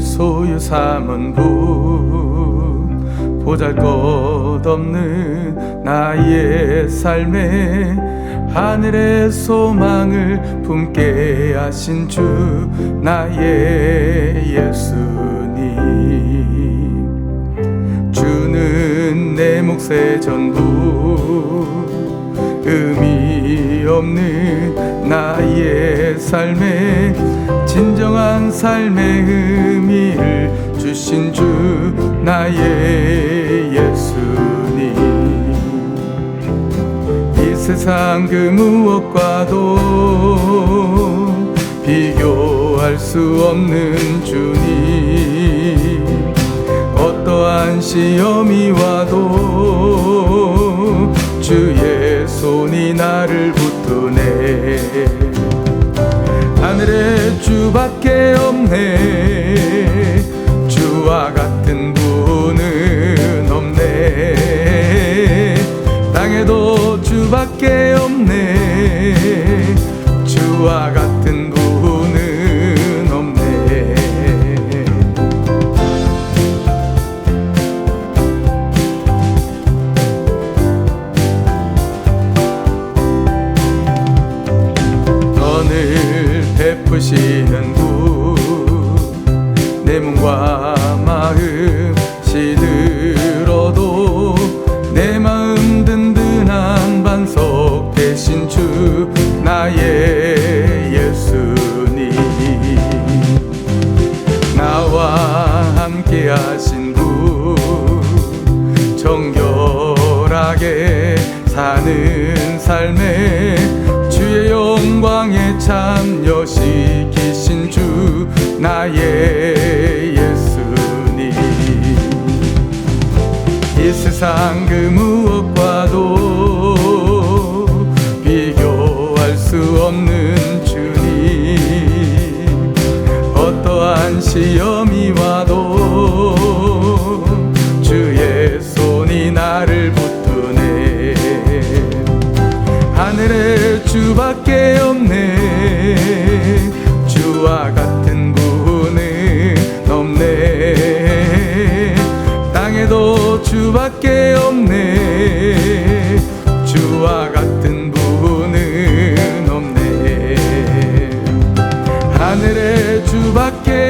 소유 삼은 분 보잘것없는 나의 삶에 하늘의 소망을 품게 하신 주 나의 예수님. 주는 내 몫의 전부 의미 없는 나의 삶에 삶의 의미를 주신 주 나의 예수님. 이 세상 그 무엇과도 비교할 수 없는 주님. 어떠한 시험이 와도 주의 손이 나를 붙드네 하늘에 주밖에 없네. 주와 같은 분은 없네. 땅에도 주밖에 없네. 주와 같은 분 베푸시는 분 내 몸과 마음 시들어도 내 마음 든든한 반석 대신 주 나의 예수님. 나와 함께 하신 분 정결하게 사는 삶에 주의 영광에 참여시 키신 주 나의 예수님. 이 세상 그 무엇과도 비교할 수 없는 주님. 어떠한 시험이 와도 주의 손이 나를 붙드네. 하늘에 주밖에 없네 그와 같은 분은 없네. 땅에도 주밖에 없네. 주와 같은 분은 없네. 하늘에 주밖에